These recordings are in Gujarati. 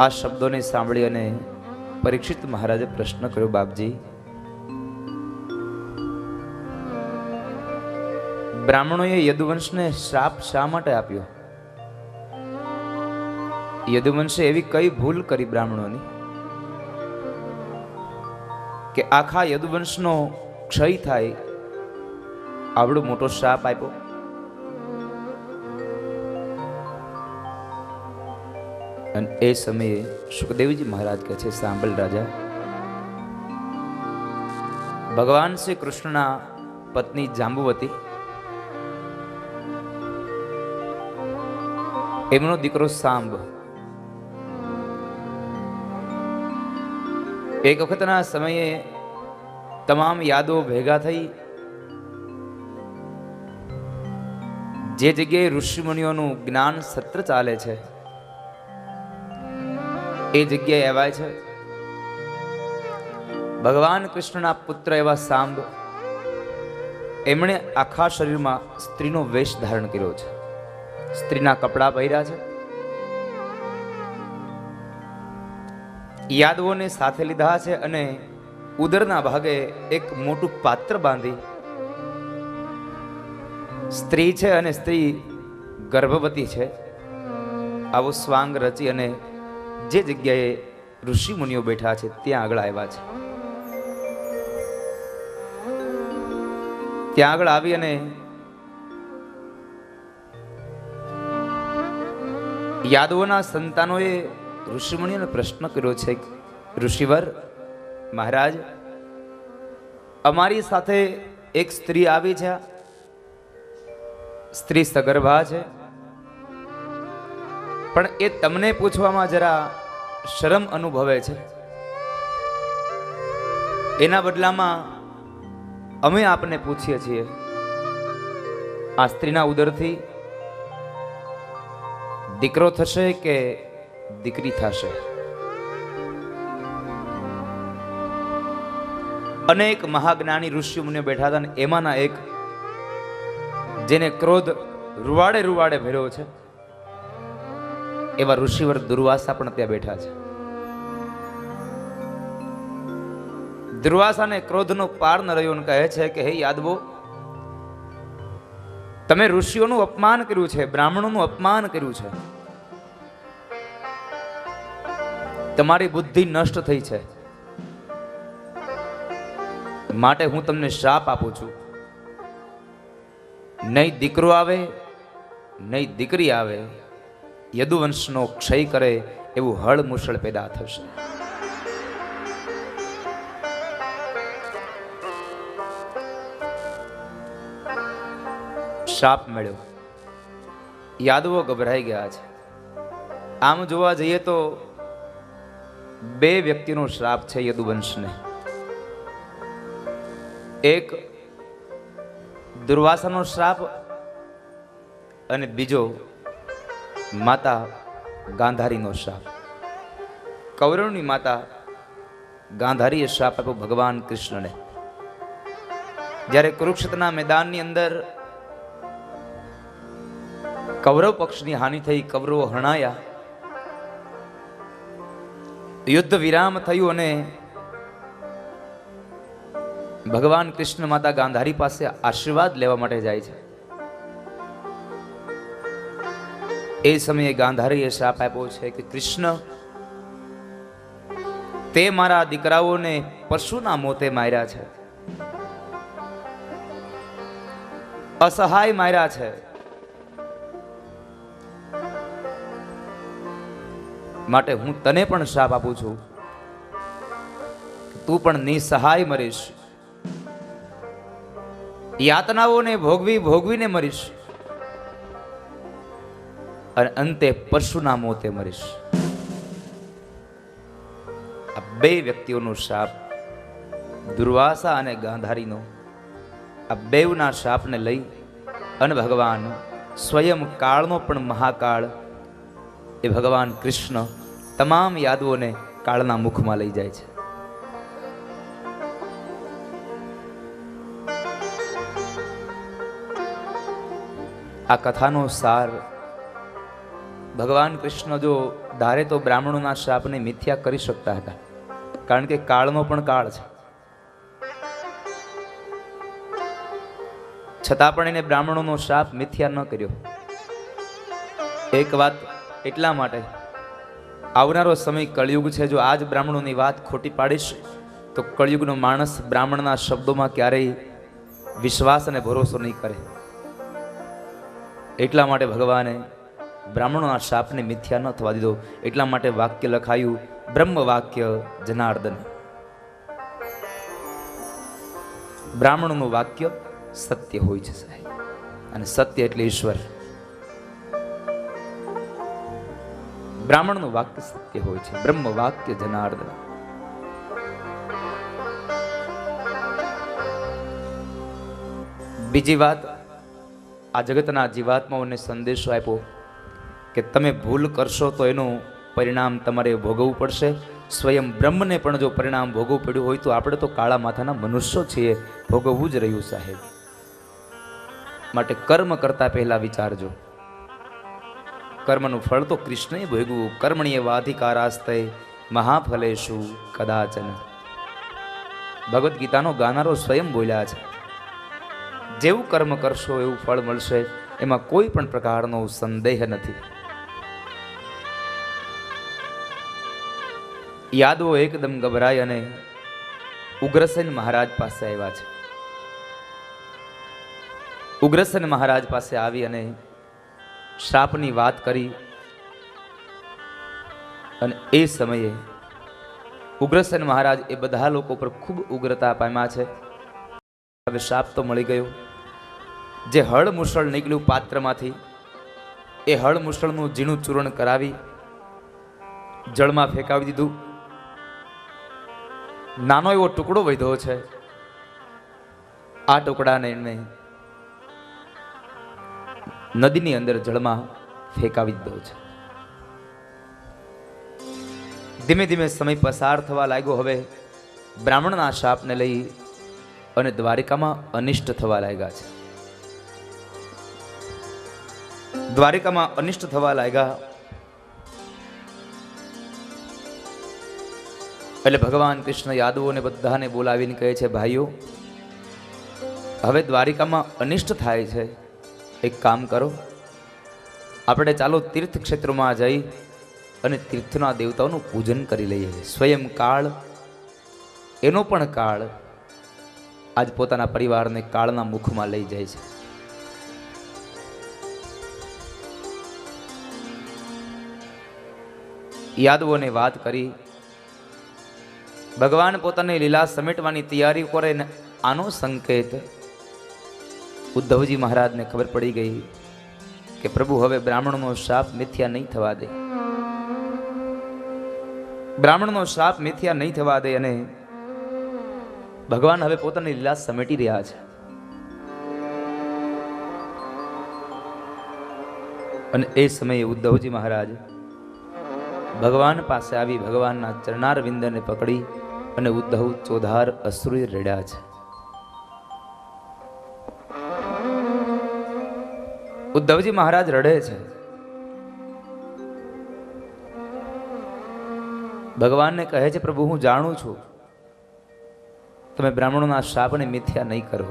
આ શબ્દોને સાંભળી અને પરીક્ષિત મહારાજે પ્રશ્ન કર્યો, બાપજી. બ્રાહ્મણોએ યદુવંશને શ્રાપ શા માટે આપ્યો? યદુવંશે એવી કઈ ભૂલ કરી બ્રાહ્મણોની? કે આખા યદુવંશનો ક્ષય થાય, આવડો મોટો શ્રાપ આપ્યો? અને એ સમયે સુખદેવજી મહારાજ કહે છે, સાંભળ રાજા, ભગવાન શ્રી કૃષ્ણના પત્ની જાંબુવતી, એમનો દીકરો સાંભ. એક વખતના સમયે તમામ યાદો ભેગા થઈ. જે જગ્યાએ ઋષિમુનિઓનું જ્ઞાન સત્ર ચાલે છે એ જગ્યાએ એવા છે? ભગવાન કૃષ્ણના પુત્ર એવા સાંભ એમણે આખા શરીરમાં સ્ત્રીનો વેશ ધારણ કર્યો છે. સ્ત્રીના કપડાં પહેર્યા છે. યાદવોને સાથે લીધા છે અને ઉદરના ભાગે એક મોટું પાત્ર બાંધી સ્ત્રી છે અને સ્ત્રી ગર્ભવતી છે. આવો સ્વાંગ રચી અને જે જગ્યાએ ઋષિ મુનિઓ બેઠા છે, ત્યાં આગળ આવ્યા છે. ત્યાં આગળ આવી અને યાદવોના સંતાનોએ ઋષિમુનિઓને પ્રશ્ન કર્યો છે ઋષિવર, મહારાજ, અમારી સાથે એક સ્ત્રી આવી છે. સ્ત્રી સગર્ભા છે. પણ એ તમને પૂછવામાં જરા શરમ અનુભવે છે. એના બદલામાં અમે આપને પૂછીએ છીએ, આ સ્ત્રીના ઉદરથી દીકરો થશે કે દીકરી થશે? અનેક મહાજ્ઞાની ઋષિ મુનિઓ બેઠા હતા ને એમાંના એક, જેને ક્રોધ રૂવાડે રૂવાડે ભર્યો છે. એવા ઋષિવર દુર્વાસા પણ ત્યાં બેઠા છે. દુર્વાસાને ક્રોધનો પાર ન રહ્યો કહે છે કે, હે યાદવો, તમે ઋષિઓનું અપમાન કર્યું છે, બ્રાહ્મણોનું અપમાન કર્યું છે. તમારી બુદ્ધિ નષ્ટ થઈ છે. માટે હું તમને શ્રાપ આપું છું. નહીં દીકરો આવે, નહીં દીકરી આવે યદુવંશનો ક્ષય કરે એવું હળ મુશળ પેદા થશે. શાપ મળ્યો. યાદવો ગભરાઈ ગયા છે. આમ જોવા જઈએ તો બે વ્યક્તિનો શ્રાપ છે યદુવંશને. એક દુર્વાસાનો શ્રાપ અને બીજો માતા ગાંધારીનો શાપ. કૌરવની માતા ગાંધારીએ શાપ આપ્યો ભગવાન કૃષ્ણને. જ્યારે કુરુક્ષેત્રના મેદાનની અંદર કૌરવ પક્ષની હાનિ થઈ, કૌરવો હણાયા યુદ્ધ વિરામ થયું અને ભગવાન કૃષ્ણ માતા ગાંધારી પાસે આશીર્વાદ લેવા માટે જાય છે. એ સમયે ગાંધારીએ શાપ આપ્યો છે કે કૃષ્ણ, તે મારા દીકરાઓને પશુના મોતે માર્યા છે. અસહાય માર્યા છે. માટે હું તને પણ શાપ આપું છું તું પણ નિસહાય મરીશ. યાતનાઓને ભોગવી ભોગવીને મરીશ. અને અંતે પરશુનામો મોતે મરીશ. આ બે વ્યક્તિઓનો શાપ દુર્વાસા અને ગાંધારીનો, આ બેવના શાપને લઈ અને ભગવાન સ્વયં કાળનો પણ મહાકાળ એ ભગવાન કૃષ્ણ તમામ યાદવોને કાળના મુખમાં લઈ જાય છે. આ કથાનો સાર ભગવાન કૃષ્ણ જો ધારે તો બ્રાહ્મણોના શાપને મિથ્યા કરી શકતા હતા. કારણ કે કાળનો પણ કાળ છે. છતાં પણ એને બ્રાહ્મણોનો શાપ મિથ્યા ન કર્યો. એક વાત એટલા માટે. આવનારો સમય કળિયુગ છે, જો આજ બ્રાહ્મણોની વાત ખોટી પાડીશ, તો કળિયુગનો માણસ બ્રાહ્મણના શબ્દોમાં ક્યારેય વિશ્વાસ અને ભરોસો નહીં કરે. એટલા માટે ભગવાને બ્રાહ્મણોના શાપને મિથ્યા ન થવા દીધો. એટલા માટે વાક્ય લખાયું બ્રહ્મ વાક્ય જનાર્દન. બ્રાહ્મણોનું વાક્ય સત્ય હોય છે, સાહેબ. અને સત્ય એટલે ઈશ્વર. બ્રાહ્મણનું વાક્ય સત્ય હોય છે બ્રહ્મ વાક્ય જનાર્દન. બીજી વાત, આ જગતના જીવાત્માઓને સંદેશો આપ્યો કે તમે ભૂલ કરશો તો એનું પરિણામ તમારે ભોગવવું પડશે. સ્વયં બ્રહ્મને પણ જો પરિણામ ભોગવવું પડ્યું હોય તો આપણે તો કાળા માથાના મનુષ્યો છીએ. ભોગવવું જ રહ્યું સાહેબ. માટે કર્મ કરતા પહેલા વિચારજો. કર્મનું ફળ તો કૃષ્ણએ ભોગવું કર્મણીય વાધિકારાસ્તય મહાફલેશુ કદાચન. ભગવદ્ ગીતાનો ગાનારો સ્વયં બોલ્યા છે. જેવું કર્મ કરશો એવું ફળ મળશે. એમાં કોઈ પણ પ્રકારનો સંદેહ નથી. યાદવો એકદમ ગભરાય અને ઉગ્રસેન મહારાજ પાસે આવ્યા છે. ઉગ્રસેન મહારાજ પાસે આવી અને શ્રાપની વાત કરી અને એ સમયે ઉગ્રસેન મહારાજ એ બધા લોકો પર ખૂબ ઉગ્રતા પામ્યા છે. હવે શાપ તો મળી ગયો. જે હળમુસળ નીકળ્યું પાત્રમાંથી, એ હળમુસળનું ઝીણું ચૂરણ કરાવી જળમાં ફેંકાવી દીધું. નાનો એવો ટુકડો વધ્યો છે. આ ટુકડાને એમણે નદીની અંદર જળમાં ફેંકાવી દીધો છે. ધીમે ધીમે સમય પસાર થવા લાગ્યો. હવે બ્રાહ્મણના શાપને લઈ અને દ્વારિકામાં અનિષ્ટ થવા લાગ્યા છે. દ્વારિકામાં અનિષ્ટ થવા લાગ્યા એટલે ભગવાન કૃષ્ણ યાદવોને બધાને બોલાવીને કહે છે, ભાઈઓ, હવે દ્વારિકામાં અનિષ્ટ થાય છે. એક કામ કરો. આપણે ચાલો તીર્થ ક્ષેત્રમાં જઈ અને તીર્થના દેવતાઓનું પૂજન કરી લઈએ. સ્વયં કાળ, એનો પણ કાળ આજ પોતાના પરિવારને કાળના મુખમાં લઈ જાય છે. યાદવોને વાત કરી ભગવાન પોતાની લીલા સમેટવાની તૈયારી કરે ને આનો સંકેત ઉદ્ધવજી મહારાજને ખબર પડી ગઈ કે પ્રભુ હવે બ્રાહ્મણનો શાપ મિથ્યા નહીં થવા દે. બ્રાહ્મણનો શાપ મિથ્યા નહીં થવા દે અને ભગવાન હવે પોતાની લીલા સમેટી રહ્યા છે. અને એ સમયે ઉદ્ધવજી મહારાજ ભગવાન પાસે આવી ભગવાનના ચરણાર વિંદને પકડી અને ઉદ્ધવ ચોધાર અશ્રુ રડ્યા છે. ઉદ્ધવજી મહારાજ રડે છે. ભગવાનને કહે છે, પ્રભુ, હું જાણું છું, તમે બ્રાહ્મણોના શાપને મિથ્યા નહીં કરો.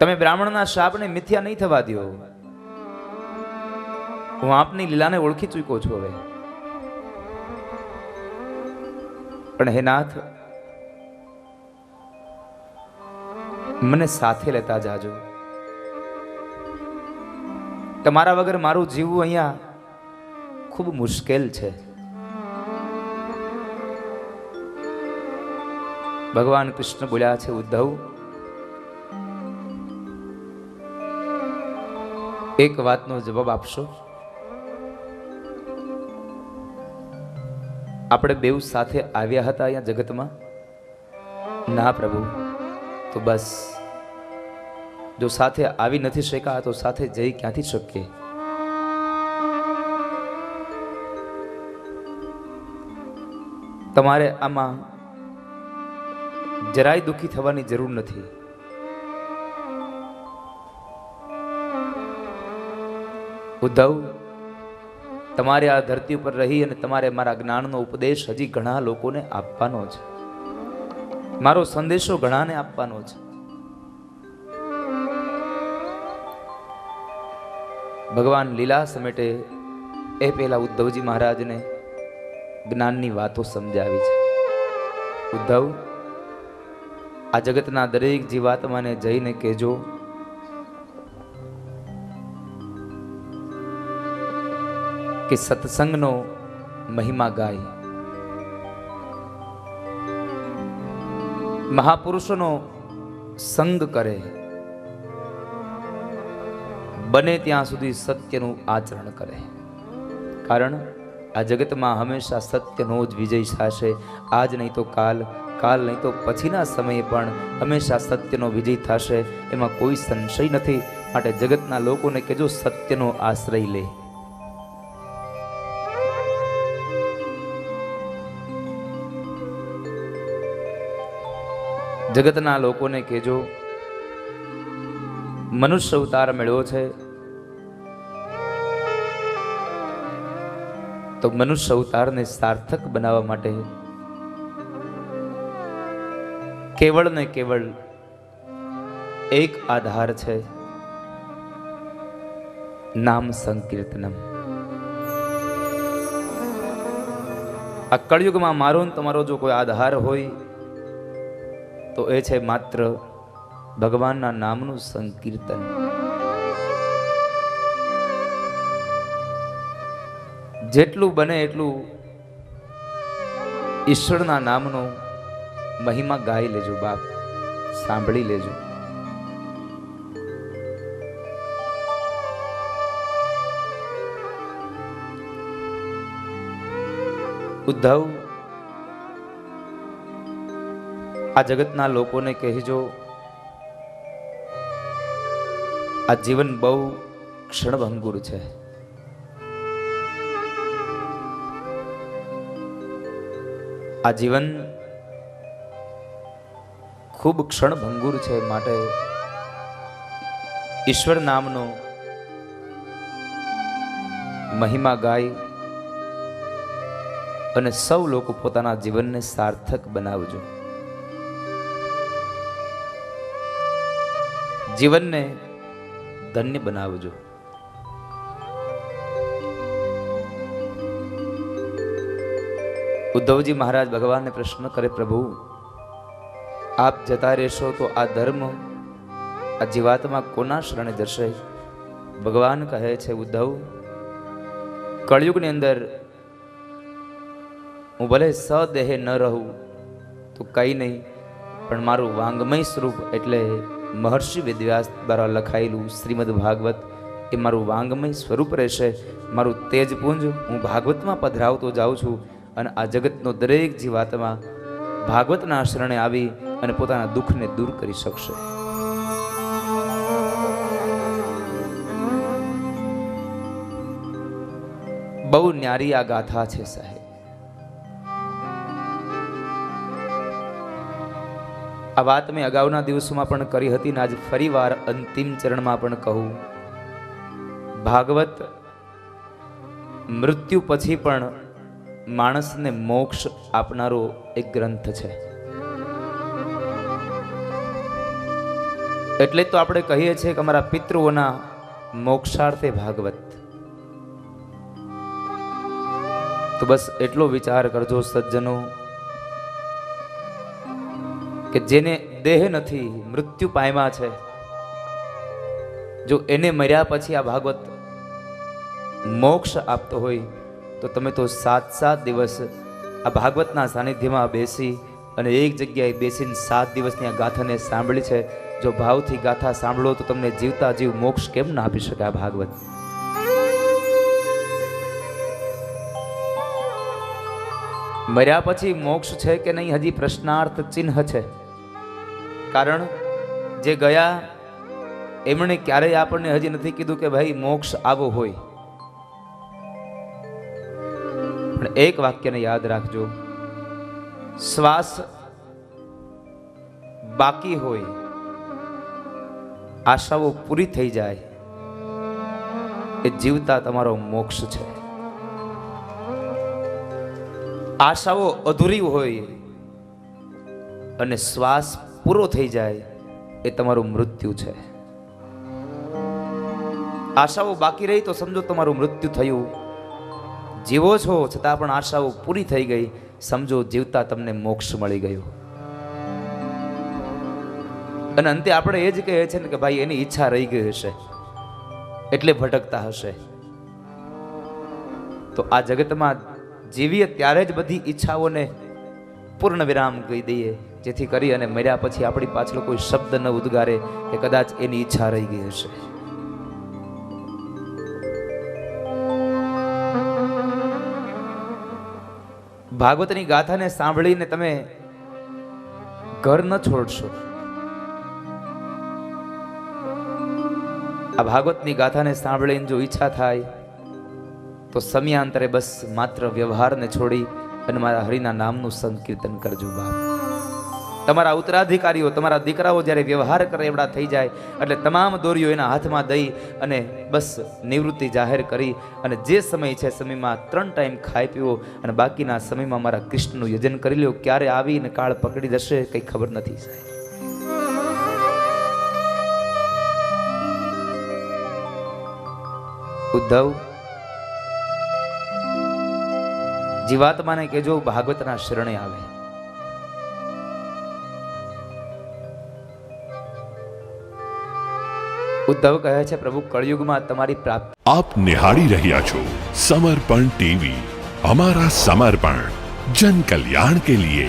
તમે બ્રાહ્મણના શાપને મિથ્યા નહીં થવા દો. હું આપની લીલાને ઓળખી ચૂક્યો છું હવે. પણ હે નાથ, મને સાથે લેતા જાજો. તમારા વગર મારું જીવવું અહીંયા ખૂબ મુશ્કેલ છે. ભગવાન કૃષ્ણ બોલ્યા છે, ઉદ્ધવ, એક વાતનો જવાબ આપશો? આપણે બેઉ સાથે આવ્યા હતા અહીંયા જગતમાં? ના, પ્રભુ. તો બસ. જો સાથે આવી નથી શક્યા, તો સાથે જઈ ક્યાંથી શકીએ? તમારે આમાં જરાય દુઃખી થવાની જરૂર નથી. ઉદ્ધવ તમારે આ ધરતી ઉપર રહી અને તમારે મારા જ્ઞાનનો ઉપદેશ હજી ઘણા લોકોને આપવાનો છે. મારો સંદેશો ઘણાને આપવાનો છે. ભગવાન લીલા સમેટે એ પહેલા ઉદ્ધવજી મહારાજને જ્ઞાનની વાતો સમજાવી છે. ઉદ્ધવ, આ જગતના દરેક જીવાત્માને જઈને કહેજો કે સત્સંગનો મહિમા ગાય. મહાપુરુષોનો સંગ કરે. બને ત્યાં સુધી સત્યનું આચરણ કરે. કારણ આ જગતમાં હંમેશા સત્યનો જ વિજય થશે. આજ નહીં તો કાલ કાલ નહીં તો પછીના સમયે પણ હંમેશા સત્યનો વિજય થશે. એમાં કોઈ સંશય નથી. માટે જગતના લોકોને કહેજો સત્યનો આશ્રય લે. જગતના લોકોને કહેજો, મનુષ્ય અવતાર મેળવ્યો છે, તો મનુષ્ય અવતારને સાર્થક બનાવવા માટે કેવળ ને કેવળ એક આધાર છે, નામ સંકીર્તનમ. આ કળયુગમાં મારો તમારો જો કોઈ આધાર હોય તો એ છે માત્ર ભગવાનના નામનું સંકીર્તન. જેટલું બને એટલું ઈશ્વરના નામનો મહિમા ગાઈ લેજો બાપ, સાંભળી લેજો. ઉદ્ધવ આ જગતના લોકોને કહેજો, આ જીવન બહુ ક્ષણભંગુર છે. આ જીવન ખૂબ ક્ષણભંગુર છે માટે ઈશ્વર નામનો મહિમા ગાય અને સૌ લોકો પોતાના જીવનને સાર્થક બનાવજો. જીવનને ધન્ય બનાવજો. ઉદ્ધવજી મહારાજ ભગવાનને પ્રશ્ન કરે, પ્રભુ, આપ જતા રહેશો તો આ ધર્મ આ જીવાતમાં કોના શરણે જશે ભગવાન કહે છે, ઉદ્ધવ, કળયુગની અંદર હું ભલે સદેહે ન રહું, તો કંઈ નહીં, પણ મારું વાંગમય સ્વરૂપ એટલે મહર્ષિ વેદવ્યાસ દ્વારા લખાયેલું શ્રીમદ ભાગવત એ મારું વાંગમય સ્વરૂપ રહેશે. મારું તેજપુંજ હું ભાગવતમાં પધરાવતો જાઉં છું અને આ જગતનો દરેક જીવાત્મા ભાગવતના શરણે આવી અને પોતાના દુઃખને દૂર કરી શકશે. બહુ ન્યારી આ ગાથા છે સાહેબ. આ વાત મેં અગાઉના દિવસોમાં પણ કરી હતી ને આજ ફરીવાર અંતિમ ચરણમાં પણ કહું. ભાગવત મૃત્યુ પછી પણ માણસને મોક્ષ આપનારો એક ગ્રંથ છે. એટલે તો આપણે કહીએ છીએ કે અમારા પિતૃઓના મોક્ષાર્થે ભાગવત. તો બસ એટલો વિચાર કરજો સજ્જનો. કે જેને દેહ નથી, મૃત્યુ પાયમાં છે. જો એને મર્યા પછી આ ભાગવત મોક્ષ આપતો હોય, તો તમે તો સાત સાત દિવસ આ ભાગવતના સાનિધ્યમાં બેસી અને એક જગ્યાએ બેસીને સાત દિવસની આ ગાથાને સાંભળી છે. જો ભાવથી ગાથા સાંભળો, તો તમને જીવતા જીવ મોક્ષ કેમ ના આપી શકે આ ભાગવત? મર્યા પછી મોક્ષ છે કે નહીં, હજી પ્રશ્નાર્થ ચિહ્ન છે. કારણ જે ગયા, એમણે ક્યારેય આપણને હજી નથી કીધું કે ભાઈ મોક્ષ આવો હોય. પણ એક વાક્યને યાદ રાખજો. શ્વાસ બાકી હોય, આશાઓ પૂરી થઈ જાય, એ જીવતા તમારો મોક્ષ છે. આશાઓ અધૂરી હોય અને શ્વાસ પૂરો થઈ જાય એ તમારું મૃત્યુ છે. આશાઓ બાકી રહી તો સમજો તમારું મૃત્યુ થયું. જીવો છો છતાં પણ આશાઓ પૂરી થઈ ગઈ. સમજો જીવતા તમને મોક્ષ મળી ગયો. અને અંતે આપણે એ જ કહે છે ને કે ભાઈ એની ઈચ્છા રહી ગઈ હશે. એટલે ભટકતા હશે. તો આ જગતમાં જીવીએ ત્યારે જ બધી ઈચ્છાઓને પૂર્ણ વિરામ કહી દઈએ. જેથી કરી અને મર્યા પછી આપણી પાછળ કોઈ શબ્દ ન ઉદ્ગારે કે કદાચ એની ઈચ્છા રહી ગઈ હશે. ભાગવતની ગાથાને સાંભળીને તમે ઘર ન છોડશો. આ ભાગવતની ગાથાને સાંભળીને જો ઈચ્છા થાય, તો સમયાંતરે બસ માત્ર વ્યવહારને છોડી અને મારા હરિના નામનું સંકીર્તન કરજો બાપ. તમારા ઉત્તરાધિકારીઓ, તમારા દીકરાઓ જ્યારે વ્યવહાર કરે એવડા થઈ જાય, એટલે તમામ દોરીઓ એના હાથમાં દઈ અને બસ નિવૃત્તિ જાહેર કરી અને જે સમય છે સમયમાં ત્રણ ટાઈમ ખાઈ પીવો અને બાકીના સમયમાં મારા કૃષ્ણનું યજન કરી લ્યો. ક્યારે આવીને કાળ પકડી જશે કંઈ ખબર નથી ઉદ્ધવ, જીવાત્માને કેજો ભાગવતના શરણે આવે. ઉદ્ધવ કહે છે પ્રભુ કળયુગમાં તમારી પ્રાપ્તિ આપ નિહાળી રહ્યા છો સમર્પણ ટીવી हमारा समर्पण जन कल्याण के लिए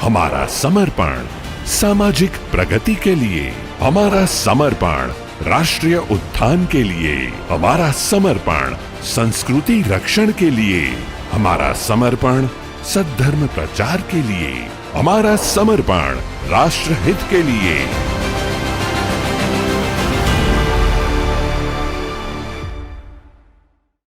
हमारा समर्पण सामाजिक प्रगति के लिए हमारा समर्पण राष्ट्रीय उत्थान के लिए हमारा समर्पण संस्कृति रक्षण के लिए हमारा समर्पण सद्धर्म प्रचार के लिए हमारा समर्पण राष्ट्र हित के लिए